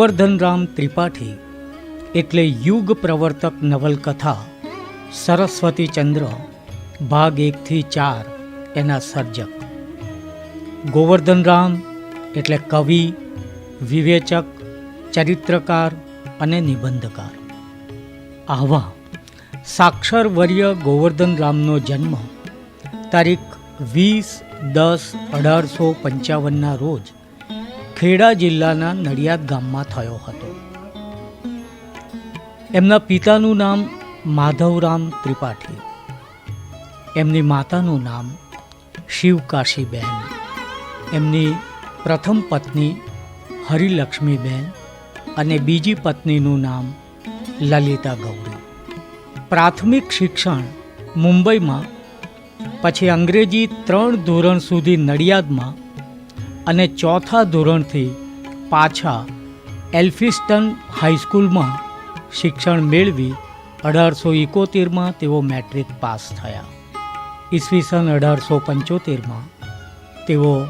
ગોવર્ધનરામ ત્રિપાઠી એટલે યુગ પ્રવર્તક નવલકથા સરસ્વતીચંદ્ર ભાગ એકથી ચાર એના સર્જક. ગોવર્ધનરામ એટલે કવિ, વિવેચક, ચરિત્રકાર અને નિબંધકાર. આવા સાક્ષર વર્ય ગોવર્ધનરામનો જન્મ તારીખ વીસ દસ અઢારસો પંચાવનના રોજ ખેડા જિલ્લાના નડિયાદ ગામમાં થયો હતો. એમના પિતાનું નામ માધવરામ ત્રિપાઠી. એમની માતાનું નામ શિવકાશીબહેન એમની પ્રથમ પત્ની હરિલક્ષ્મીબહેન અને બીજી પત્નીનું નામ લલિતા ગૌરી. પ્રાથમિક શિક્ષણ મુંબઈમાં, પછી અંગ્રેજી ત્રણ ધોરણ સુધી નડિયાદમાં અને ચોથા ધોરણથી પાછા એલ્ફિસ્ટન હાઈસ્કૂલમાં શિક્ષણ મેળવી અઢારસો એકોતેરમાં તેઓ મેટ્રિક પાસ થયા. ઈસવીસન અઢારસો પંચોતેરમાં તેઓ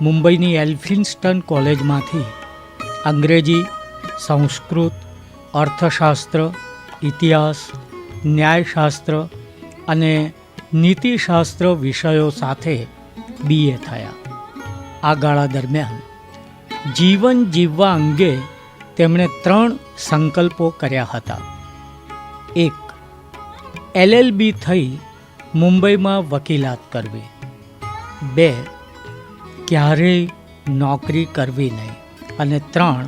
મુંબઈની એલ્ફિન્સ્ટન કોલેજમાંથી અંગ્રેજી, સંસ્કૃત, અર્થશાસ્ત્ર, ઇતિહાસ, ન્યાયશાસ્ત્ર અને નીતિશાસ્ત્ર વિષયો સાથે બીએ થયા. આ ગાળા દરમિયાન. જીવન જીવવા અંગે તેમણે ત્રણ સંકલ્પો કર્યા હતા. એક એલએલબી થઈ મુંબઈમાં વકીલાત કરવી. બે, ક્યારેય નોકરી કરવી નહીં. અને ત્રણ,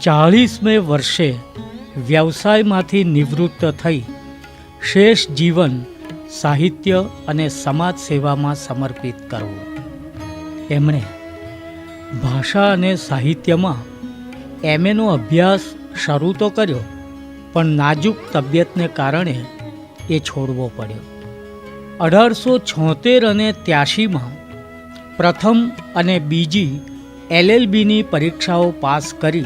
ચાળીસમે વર્ષે વ્યવસાયમાંથી નિવૃત્ત થઈ શેષ જીવન સાહિત્ય અને સમાજ સેવામાં સમર્પિત કરવું. એમણે ભાષા અને સાહિત્યમાં એમએનો અભ્યાસ શરૂ તો કર્યો, પણ નાજુક તબિયતને કારણે એ છોડવો પડ્યો. અઢારસો છોતેર અને ત્યાસીમાં પ્રથમ અને બીજી એલએલબીની પરીક્ષાઓ પાસ કરી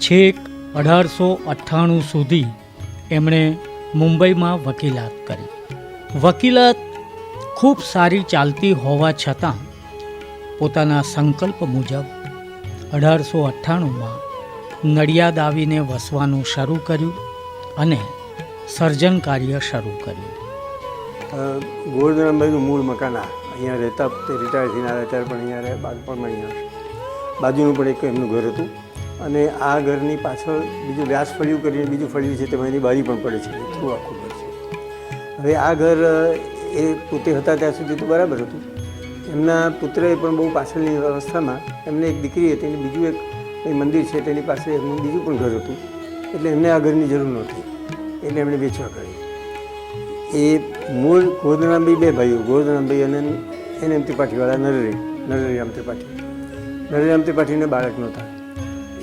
છેક અઢારસો અઠ્ઠાણું સુધી એમણે મુંબઈમાં વકીલાત કરી. વકીલાત ખૂબ સારી ચાલતી હોવા છતાં પોતાના સંકલ્પ મુજબ અઢારસો અઠ્ઠાણુંમાં નડિયાદ આવીને વસવાનું શરૂ કર્યું અને સર્જન કાર્ય શરૂ કર્યું. ગોવર્ધનભાઈનું મૂળ મકાન અહીંયા રહેતા રિટાયર થઈને આવ્યા ત્યારે પણ અહીંયા રહે બાળપણમાં અહીંયા બાજુનું પણ એક એમનું ઘર હતું. અને આ ઘરની પાછળ બીજું વ્યાસ ફળિયું કરીને બીજું ફળિયું છે તેમાં એની બારી પણ પડે છે થોડું આખું ઘર છે. હવે આ ઘર એ પોતે હતા ત્યાં સુધી તો બરાબર હતું. એમના પુત્રએ પણ બહુ પાછળની અવસ્થામાં એમને એક દીકરી હતી અને બીજું એક મંદિર છે તેની પાસે એમનું બીજું પણ ઘર હતું. એટલે એમને આ ઘરની જરૂર નહોતી. એટલે એમણે વેચવા કરી. એ મૂળ ગોરધરામભાઈ બે ભાઈઓ ગોરધરામભાઈ અને એને એમ ત્રિપાઠીવાળા નરરી, નરરીરામ ત્રિપાઠી. નરરીરામ ત્રિપાઠીને બાળક નહોતા.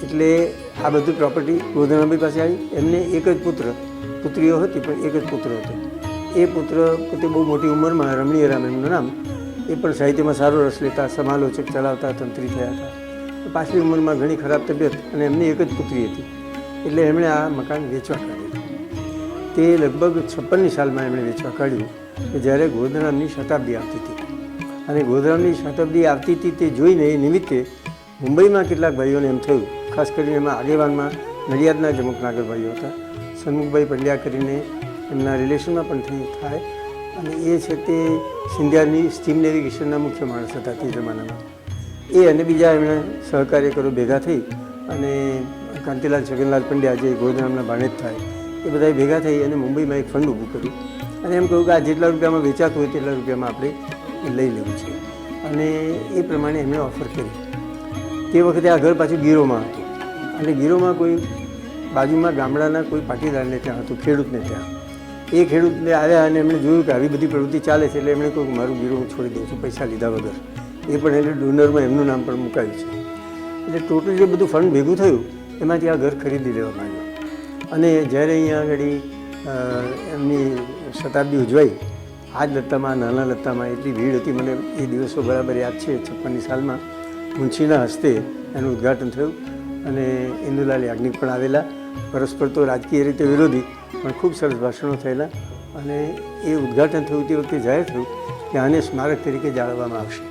એટલે આ બધી પ્રોપર્ટી ગોરધરામભાઈ પાસે આવી. એમને એક જ પુત્ર, પુત્રીઓ હતી પણ એક જ પુત્ર હતો. એ પુત્ર પોતે બહુ મોટી ઉંમરમાં રમણીયરામ એમનું નામ એ પણ સાહિત્યમાં સારો રસ લેતા, સમાલોચક ચલાવતા, તંત્રી થયા હતા. પાછલી ઉંમરમાં ઘણી ખરાબ તબિયત અને એમની એક જ પુત્રી હતી. એટલે એમણે આ મકાન વેચવા કાઢ્યું. તે લગભગ છપ્પનની સાલમાં એમણે વેચવા કાઢ્યું કે જ્યારે ગોધરામની શતાબ્દી આવતી હતી. અને ગોધરામની શતાબ્દી આવતી હતી તે જોઈને એ નિમિત્તે મુંબઈમાં કેટલાક ભાઈઓને એમ થયું, ખાસ કરીને એમાં આગેવાનમાં નડિયાદના જ અમુક નાગર ભાઈઓ હતા. સન્મુખભાઈ પંડ્યા કરીને એમના રિલેશનમાં પણ થઈ થાય અને એ છે તે સિંધિયાની સ્ટીમ નેવિગેશનના મુખ્ય માણસ હતા તે જમાનામાં. એ અને બીજા એમણે સહકાર્યકરો ભેગા થઈ અને કાંતિલાલ છગનલાલ પંડ્યા જે ગોધરામના ભાણેજ થાય. એ બધા ભેગા થઈ અને મુંબઈમાં એક ફંડ ઊભું કર્યું. અને એમ કહ્યું કે આ જેટલા રૂપિયામાં વેચાતું હોય તેટલા રૂપિયામાં આપણે લઈ લેવું છે. અને એ પ્રમાણે એમણે ઓફર કરી. તે વખતે આ ઘર પાછું ગીરોમાં હતું. અને ગીરોમાં કોઈ બાજુમાં ગામડાના કોઈ પાટીદારને ત્યાં હતું, ખેડૂતને ત્યાં. એ ખેડૂતને આવ્યા અને એમણે જોયું કે આવી બધી પ્રવૃત્તિ ચાલે છે એટલે એમણે કહ્યું મારું ગીરું હું છોડી દઉં છું, પૈસા લીધા વગર. એ પણ એટલે ડોનરમાં એમનું નામ પણ મુકાયું છે. એટલે ટોટલ જે બધું ફંડ ભેગું થયું, એમાંથી આ ઘર ખરીદી લેવા માંડ્યું અને જ્યારે અહીંયા આગળ એમની શતાબ્દી ઉજવાઈ, આ લત્તામાં, નાના લત્તામાં એટલી ભીડ હતી, મને એ દિવસો બરાબર યાદ છે, છપ્પનની સાલમાં મુનશીના હસ્તે એનું ઉદ્ઘાટન થયું અને ઇન્દુલાલ યાજ્ઞિક પણ આવેલા. પરસ્પર તો રાજકીય રીતે વિરોધી, પણ ખૂબ સરસ ભાષણો થયેલા અને એ ઉદ્ઘાટન થયું તે વખતે જાહેર થયું કે આને સ્મારક તરીકે જાળવવામાં આવશે.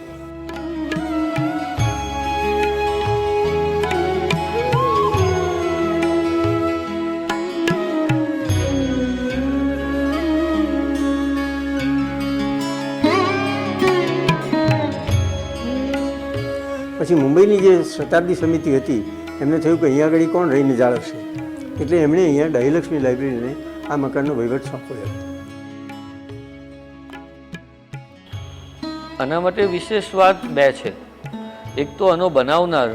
પછી મુંબઈની જે શતાબ્દી સમિતિ હતી, એમને થયું કે અહીંયા આગળ કોણ રહીને જાળવશે? એટલે એમણે અહીંયા ડાયલક્ષ્મી લાઇબ્રેરીને આ મકાનનો વહીવટ સોંપ્યો આના માટે વિશેષ વાત બે છે. એક તો આનો બનાવનાર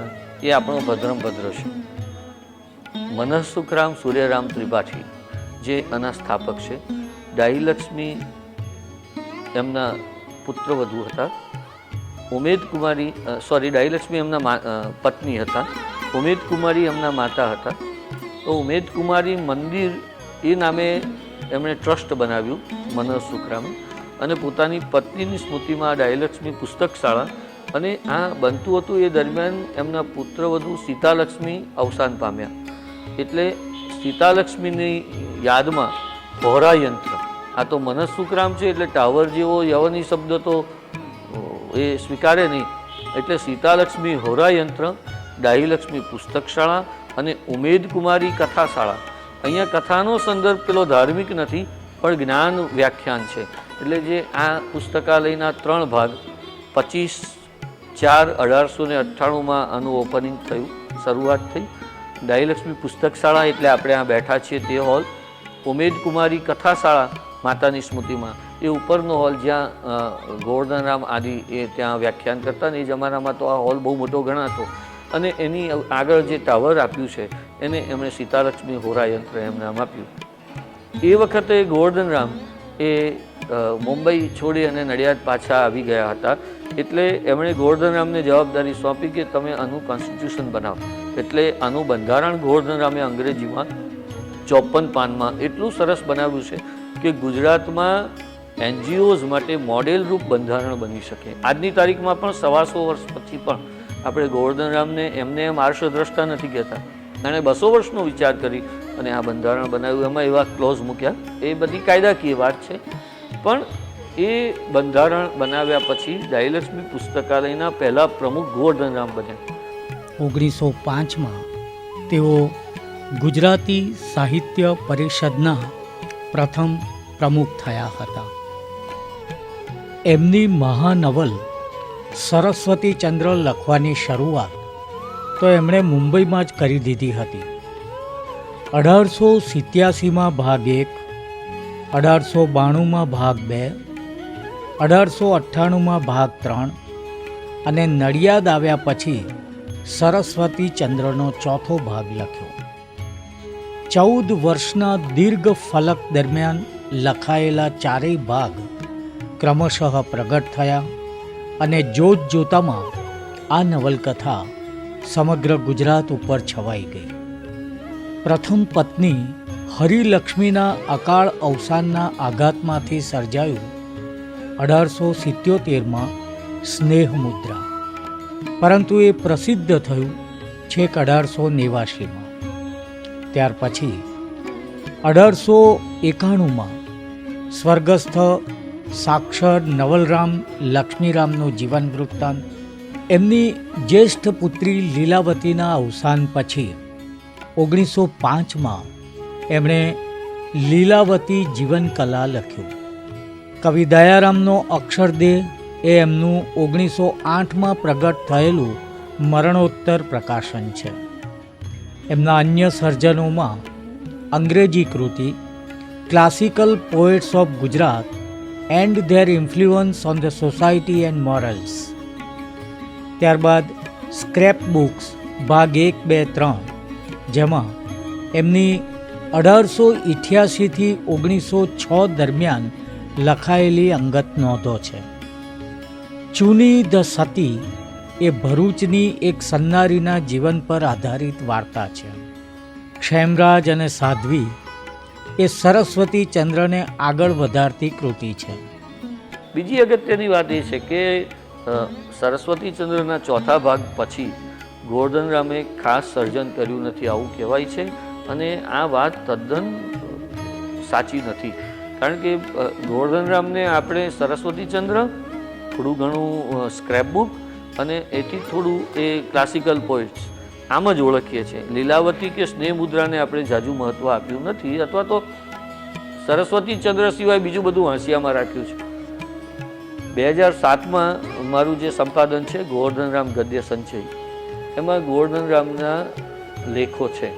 એ આપણો ભદ્રમ ભદ્ર છે. મનસ સુખરામ સૂર્યરામ ત્રિપાઠી, જે આના સ્થાપક છે. ડાહીલક્ષ્મી એમના પુત્રવધુ હતા. ઉમેદ કુમારી સોરી ડાહીલક્ષ્મી એમના પત્ની હતા. ઉમેદ કુમારી એમના માતા હતા. તો ઉમેદ કુમારી મંદિર એ નામે એમણે ટ્રસ્ટ બનાવ્યું મનોજ સુખરામે. અને પોતાની પત્નીની સ્મૃતિમાં ડાયલક્ષ્મી પુસ્તક શાળા અને આ બનતું હતું એ દરમિયાન એમના પુત્રવધુ સીતાલક્ષ્મી અવસાન પામ્યા. એટલે સીતાલક્ષ્મીની યાદમાં પહોરા યંત્ર. આ તો મનસ સુખરામ છે એટલે ટાવર જેવો યવની શબ્દ તો એ સ્વીકારે નહીં. એટલે સીતાલક્ષ્મી હોરા યંત્ર ડાહીલક્ષ્મી પુસ્તક શાળા અને ઉમેદ કુમારી કથાશાળા. અહીંયા કથાનો સંદર્ભ પેલો ધાર્મિક નથી, પણ જ્ઞાન વ્યાખ્યાન છે. એટલે જે આ પુસ્તકાલયના ત્રણ ભાગ, પચીસ ચાર અઢારસો ને અઠ્ઠાણુંમાં આનું ઓપનિંગ થયું, શરૂઆત થઈ. ડાયલક્ષ્મી પુસ્તકશાળા એટલે આપણે આ બેઠા છીએ તે હોલ ઉમેદ કુમારી કથાશાળા માતાની સ્મૃતિમાં. એ ઉપરનો હોલ જ્યાં ગોવર્ધનરામ આદિ એ ત્યાં વ્યાખ્યાન કરતા ને એ જમાનામાં તો આ હોલ બહુ મોટો ગણાતો. અને એની આગળ જે ટાવર આપ્યું છે, એને એમણે સીતાલક્ષ્મી હોરા યંત્ર એમ નામ આપ્યું. એ વખતે ગોવર્ધનરામ એ મુંબઈ છોડી અને નડિયાદ પાછા આવી ગયા હતા, એટલે એમણે ગોવર્ધનરામને જવાબદારી સોંપી કે તમે આનું કોન્સ્ટિટ્યુશન બનાવો. એટલે આનું બંધારણ ગોવર્ધનરામે અંગ્રેજીમાં ચોપન પાનમાં એટલું સરસ બનાવ્યું છે કે ગુજરાતમાં એનજીઓઝ માટે મોડેલ રૂપ બંધારણ બની શકે. આજની તારીખમાં પણ સવાસો વર્ષ પછી પણ આપણે ગોવર્ધનરામને એમને એમ આર્ષદ્રષ્ટા નથી કહેતા. એણે બસો વર્ષનો વિચાર કરી અને આ બંધારણ બનાવ્યું. એમાં એવા ક્લોઝ મૂક્યા. એ બધી કાયદાકીય વાત છે. પણ એ બંધારણ બનાવ્યા પછી ડાયલક્ષ્મી પુસ્તકાલયના પહેલા પ્રમુખ ગોવર્ધનરામ બન્યા. ઓગણીસો પાંચમાં તેઓ ગુજરાતી સાહિત્ય પરિષદના પ્રથમ પ્રમુખ થયા હતા. એમની મહાનવલ સરસ્વતી ચંદ્ર લખવાની શરૂઆત તો એમણે મુંબઈમાં જ કરી દીધી હતી. અઢારસો સિત્યાસીમાં ભાગ એક, અઢારસો બાણુંમાં ભાગ બે, અઢારસો અઠ્ઠાણુંમાં ભાગ ત્રણ અને નડિયાદ આવ્યા પછી સરસ્વતી ચંદ્રનો ચોથો ભાગ લખ્યો. ચૌદ વર્ષના દીર્ઘ ફલક દરમિયાન લખાયેલા ચારેય ભાગ ક્રમશઃ પ્રગટ થયા. અને જોત જોતામાં આ નવલકથા સમગ્ર ગુજરાત ઉપર છવાઈ ગઈ. પ્રથમ પત્ની હરિલક્ષ્મીના અકાળ અવસાનના આઘાતમાંથી સર્જાયું અઢારસો સિત્યોતેરમાં સ્નેહ મુદ્રા પરંતુ એ પ્રસિદ્ધ થયું છેક અઢારસો નેવાસીમાં ત્યાર પછી અઢારસો એકાણુંમાં સ્વર્ગસ્થ સાક્ષર નવલરામ લક્ષ્મીરામનું જીવન વૃત્તાંત. એમની જ્યેષ્ઠ પુત્રી લીલાવતીના અવસાન પછી ઓગણીસો પાંચમાં એમણે લીલાવતી જીવનકલા લખ્યું. કવિ દયારામનો અક્ષરદેહ એ એમનું ઓગણીસો આઠમાં પ્રગટ થયેલું મરણોત્તર પ્રકાશન છે. એમના અન્ય સર્જનોમાં અંગ્રેજી કૃતિ, classical poets of Gujarat and their influence on the society and morals ત્યારબાદ સ્ક્રેપ બુક્સ ભાગ એક, બે, ત્રણ, જેમાં એમની અઢારસો ઇઠ્યાસીથી ઓગણીસો છ દરમિયાન લખાયેલી અંગત નોંધો છે. ચૂની ધ સતી એ ભરૂચની એક સન્નારીના જીવન પર આધારિત વાર્તા છે. ક્ષેમરાજ અને સાધ્વી એ સરસ્વતી ચંદ્રને આગળ વધારતી કૃતિ છે. બીજી અગત્યની વાત એ છે કે સરસ્વતી ચંદ્રના ચોથા ભાગ પછી ગોર્ધનરામે ખાસ સર્જન કર્યું નથી આવું કહેવાય છે અને આ વાત તદ્દન સાચી નથી. કારણ કે ગોવર્ધન રામને આપણે સરસ્વતી ચંદ્ર થોડું ઘણું સ્ક્રેપ બુક અને એથી થોડું એ ક્લાસિકલ પોઇટ્સ આમ જ ઓળખીએ છીએ. લીલાવતી કે સ્નેહ મુદ્રાને આપણે જાજુ મહત્ત્વ આપ્યું નથી અથવા તો સરસ્વતી ચંદ્ર સિવાય બીજું બધું હાંસિયામાં રાખ્યું છે. બે હજાર સાતમાં મારું જે સંપાદન છે ગોવર્ધનરામ ગદ્ય સંચય, એમાં ગોવર્ધનરામના લેખો છે.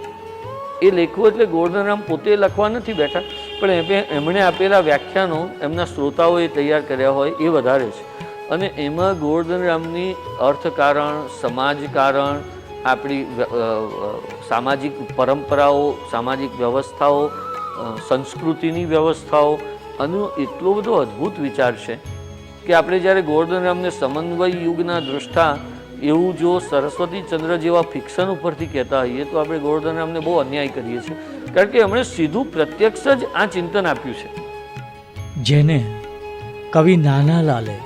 એ લેખો એટલે ગોવર્ધનરામ પોતે લખવા નથી બેઠા, પણ એમે એમણે આપેલા વ્યાખ્યાનો એમના શ્રોતાઓએ તૈયાર કર્યા હોય એ વધારે છે. અને એમાં ગોવર્ધનરામની અર્થકારણ, સમાજકારણ આપણી સામાજિક પરંપરાઓ, સામાજિક વ્યવસ્થાઓ સંસ્કૃતિની વ્યવસ્થાઓ, આનો એટલો બધો અદ્ભુત વિચાર છે કે આપણે જ્યારે ગોવર્ધનરામને સમન્વય યુગના દૃષ્ટા એવું જો સરસ્વતી ચંદ્ર જેવા ફિક્શન ઉપરથી કહેતા હોઈએ, તો આપણે ગોવર્ધનરામને બહુ અન્યાય કરીએ છીએ. કારણ કે એમણે સીધું પ્રત્યક્ષ જ આ ચિંતન આપ્યું છે. જેને કવિ નાનાલાલે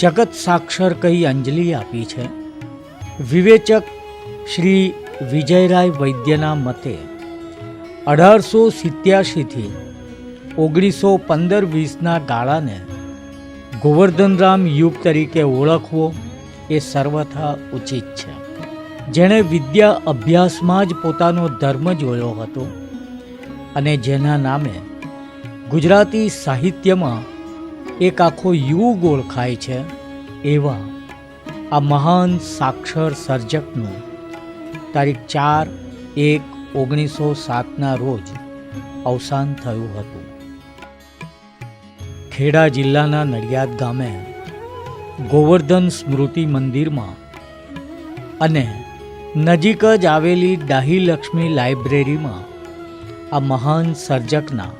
જગત સાક્ષર કહી અંજલિ આપી છે, વિવેચક શ્રી વિજયરાય વૈદ્યના મતે અઢારસો સિત્યાસીથી ઓગણીસો પંદર વીસના ગાળાને ગોવર્ધનરામ યુગ તરીકે ઓળખવો એ સર્વથા ઉચિત છે. જેણે વિદ્યા અભ્યાસમાં જ પોતાનો ધર્મ જોયો હતો અને જેના નામે ગુજરાતી સાહિત્યમાં એક આખો યુગ ઓળખાય છે એવા આ મહાન સાક્ષર સર્જકનું તારીખ ચાર એક ઓગણીસો સાતના રોજ અવસાન થયું હતું. ખેડા જિલ્લાના નડિયાદ ગામે ગોવર્ધન સ્મૃતિ મંદિરમાં અને નજીક જ આવેલી દાહી લક્ષ્મી લાઇબ્રેરીમાં આ મહાન સર્જકના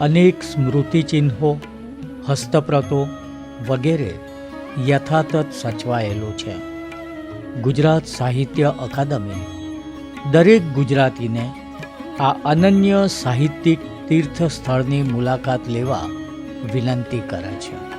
અનેક સ્મૃતિચિહ્નો હસ્તપ્રતો વગેરે યથાતથ સચવાયેલું છે. ગુજરાત સાહિત્ય અકાદમી. દરેક ગુજરાતીને આ અનન્ય સાહિત્યિક તીર્થ સ્થળની મુલાકાત લેવા વિનંતી કરે છે.